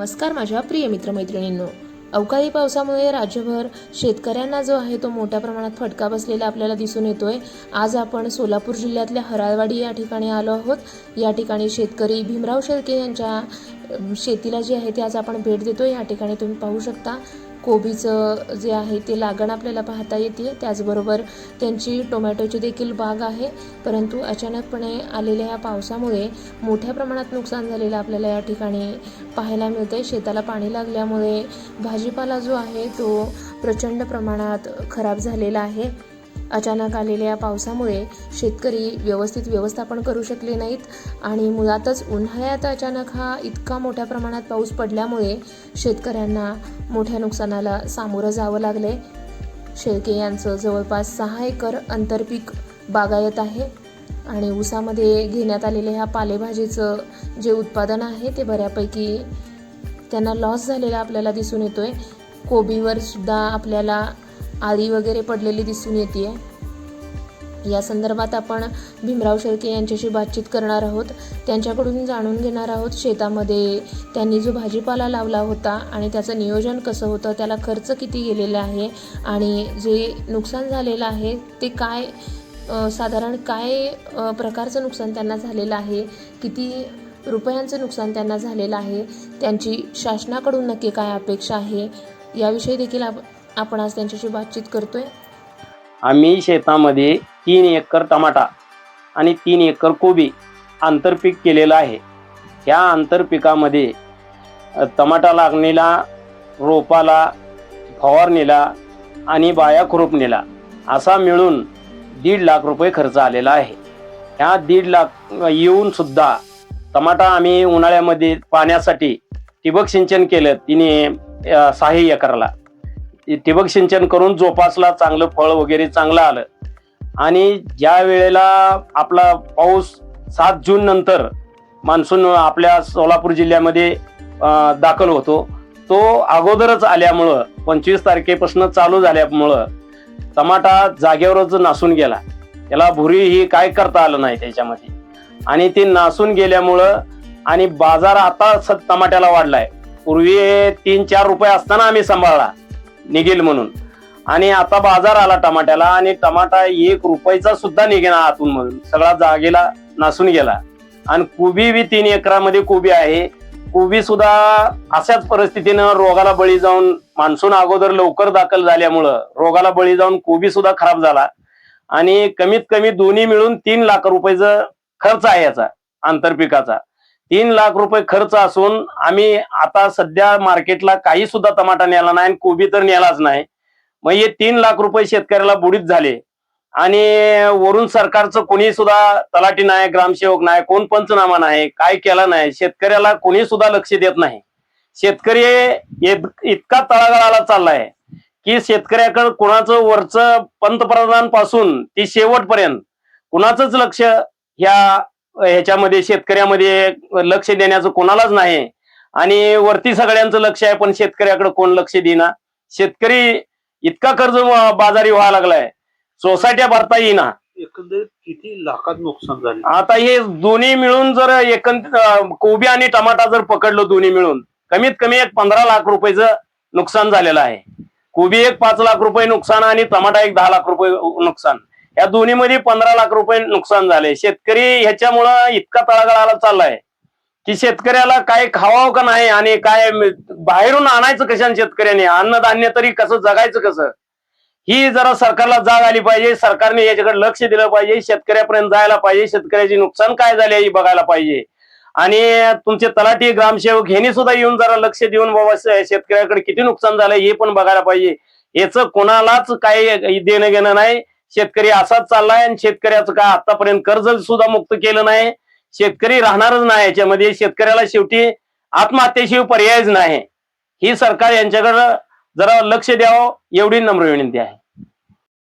नमस्कार माझ्या प्रिय मित्रमैत्रिणींनो. अवकाळी पावसामुळे राज्यभर शेतकऱ्यांना जो आहे तो मोठ्या प्रमाणात फटका बसलेला आपल्याला दिसून येतोय. आज आपण सोलापूर जिल्ह्यातल्या हराळवाडी या ठिकाणी आलो आहोत. या ठिकाणी शेतकरी भीमराव शेळके यांच्या शेतीला जी आहे ती आज आपण भेट देतो या ठिकाणी तुम्ही पाहू शकता. कोबीचं जे आहे ते लागण आपल्याला पाहता येते त्याचबरोबर त्यांची टोमॅटोची देखील बाग आहे. परंतु अचानकपणे आलेल्या या पावसामुळे मोठ्या प्रमाणात नुकसान झालेलं आपल्याला या ठिकाणी पाहायला मिळते शेताला पाणी लागल्यामुळे भाजीपाला जो आहे तो प्रचंड प्रमाणात खराब झालेला आहे. अचानक आलेल्या पावसामुळे शेतकरी व्यवस्थित व्यवस्थापन करू शकले नाहीत आणि मुळातच उन्हाळ्यात अचानक हा इतका मोठ्या प्रमाणात पाऊस पडल्यामुळे शेतकऱ्यांना मोठ्या नुकसानाला सामोरं जावं लागले शेळके यांचं जवळपास सहा एकर आंतरपीक बागायत आहे आणि ऊसामध्ये घेण्यात आलेल्या ह्या पालेभाजीचं जे उत्पादन आहे ते बऱ्यापैकी त्यांना लॉस झालेला आपल्याला दिसून येतोय. कोबीवर सुद्धा आपल्याला आळी वगैरे पडलेली दिसून येते या संदर्भात आपण भीमराव शेळके यांच्याशी बातचीत करणार आहोत. त्यांच्याकडून जाणून घेणार आहोत शेतामध्ये त्यांनी जो भाजीपाला लावला होता आणि त्याचं नियोजन कसं होतं त्याला खर्च किती गेलेला आहे आणि जे नुकसान झालेलं आहे ते काय साधारण काय प्रकारचं नुकसान त्यांना झालेलं आहे किती रुपयांचं नुकसान त्यांना झालेलं आहे त्यांची शासनाकडून नक्की काय अपेक्षा आहे याविषयी देखील आप आपण आज त्यांच्याशी बातचीत करतोय. आम्ही शेतामध्ये तीन एकर टमाटा आणि तीन एकर कोबी आंतरपीक केलेलं आहे. ह्या आंतरपिकामध्ये टमाटा लागणीला रोपाला फवारणीला आणि बाया खुरपणीला असा मिळून दीड लाख रुपये खर्च आलेला आहे. ह्या दीड लाख येऊन सुद्धा टमाटा आम्ही उन्हाळ्यामध्ये पाण्यासाठी ठिबक सिंचन केलं. तिने सहा एकरला ठिबक सिंचन करून जोपासला चांगलं फळ वगैरे चांगलं आलं. आणि ज्या वेळेला आपला पाऊस सात जून नंतर मान्सून आपल्या सोलापूर जिल्ह्यामध्ये दाखल होतो तो अगोदरच आल्यामुळं पंचवीस तारखेपासून चालू झाल्यामुळं टमाटा जागेवरच नासून गेला. त्याला भुरी ही काय करता आलं नाही त्याच्यामध्ये. आणि ते नासून गेल्यामुळं आणि बाजार आता टमाट्याला वाढलाय. पूर्वी तीन चार रुपये असताना आम्ही सांभाळला. निघेल म्हणून. आणि आता बाजार आला टमाट्याला आणि टमाटा एक रुपयाचा सुद्धा निघेना आतून म्हणून. सगळा जागेला नासून गेला. आणि कोबी बी तीन एकरामध्ये कोबी आहे. कोबी सुद्धा अशाच परिस्थितीनं रोगाला बळी जाऊन मान्सून अगोदर लवकर दाखल झाल्यामुळं रोगाला बळी जाऊन कोबी सुद्धा खराब झाला. आणि कमीत कमी दोन्ही मिळून तीन लाख रुपयाचा खर्च आहे याचा आंतरपिकाचा. तीन लाख रुपये खर्च असून आम्ही आता सध्या मार्केटला काही सुद्धा टमाटा नेला नाही आणि कोबी तर नेलाच नाही. मग हे तीन लाख रुपये शेतकऱ्याला बुडीत झाले. आणि वरून सरकारचं कोणी सुद्धा तलाठी नाही ग्रामसेवक नाही कोण पंचनामा नाही काय केला नाही शेतकऱ्याला कोणी सुद्धा लक्ष देत नाही. शेतकरी इतका तळागाळाला चाललाय की शेतकऱ्याकडे कुणाचं वरचं पंतप्रधानपासून ती शेवटपर्यंत कुणाचंच लक्ष ह्या ह्याच्यामध्ये शेतकऱ्यामध्ये लक्ष देण्याचं कोणालाच नाही. आणि वरती सगळ्यांचं लक्ष आहे पण शेतकऱ्याकडे कोण लक्ष देईना? शेतकरी इतका कर्ज बाजारी व्हायला लागलाय. सोसायट्या भरता येईना. एकंदरीत किती लाखात नुकसान झाले? आता हे दोन्ही मिळून जर एकंद कोबी आणि टमाटा जर पकडलो दोन्ही मिळून कमीत कमी एक पंधरा लाख रुपयाचं नुकसान झालेलं आहे. कोबी एक पाच लाख रुपये नुकसान आणि टमाटा एक दहा लाख रुपये नुकसान. या दोन्हीमध्ये पंधरा लाख रुपये नुकसान झाले. शेतकरी ह्याच्यामुळं इतका तळागाळाला चाललाय की शेतकऱ्याला काय खावावं का नाही आणि काय बाहेरून आणायचं कशाने शेतकऱ्याने? अन्नधान्य तरी कसं जगायचं कसं? ही जरा सरकारला जाग आली पाहिजे. सरकारने याच्याकडे लक्ष दिलं पाहिजे. शेतकऱ्यापर्यंत जायला पाहिजे. शेतकऱ्याचे नुकसान काय झाले हे बघायला पाहिजे. आणि तुमचे तलाठी ग्रामसेवक ह्यांनी सुद्धा येऊन जरा लक्ष देऊन बाबा शेतकऱ्याकडे किती नुकसान झालं हे पण बघायला पाहिजे. याचं कोणालाच काही देणं घेणं नाही. शेतकरी असाच चाललाय आणि शेतकऱ्याचं काय आतापर्यंत कर्ज सुद्धा मुक्त केलं नाही. शेतकरी राहणारच नाही याच्यामध्ये. शेतकऱ्याला शेवटी आत्महत्येशिवाय पर्यायच नाही. ही सरकार यांच्याकडं जरा लक्ष द्यावं एवढी नम्र विनंती आहे.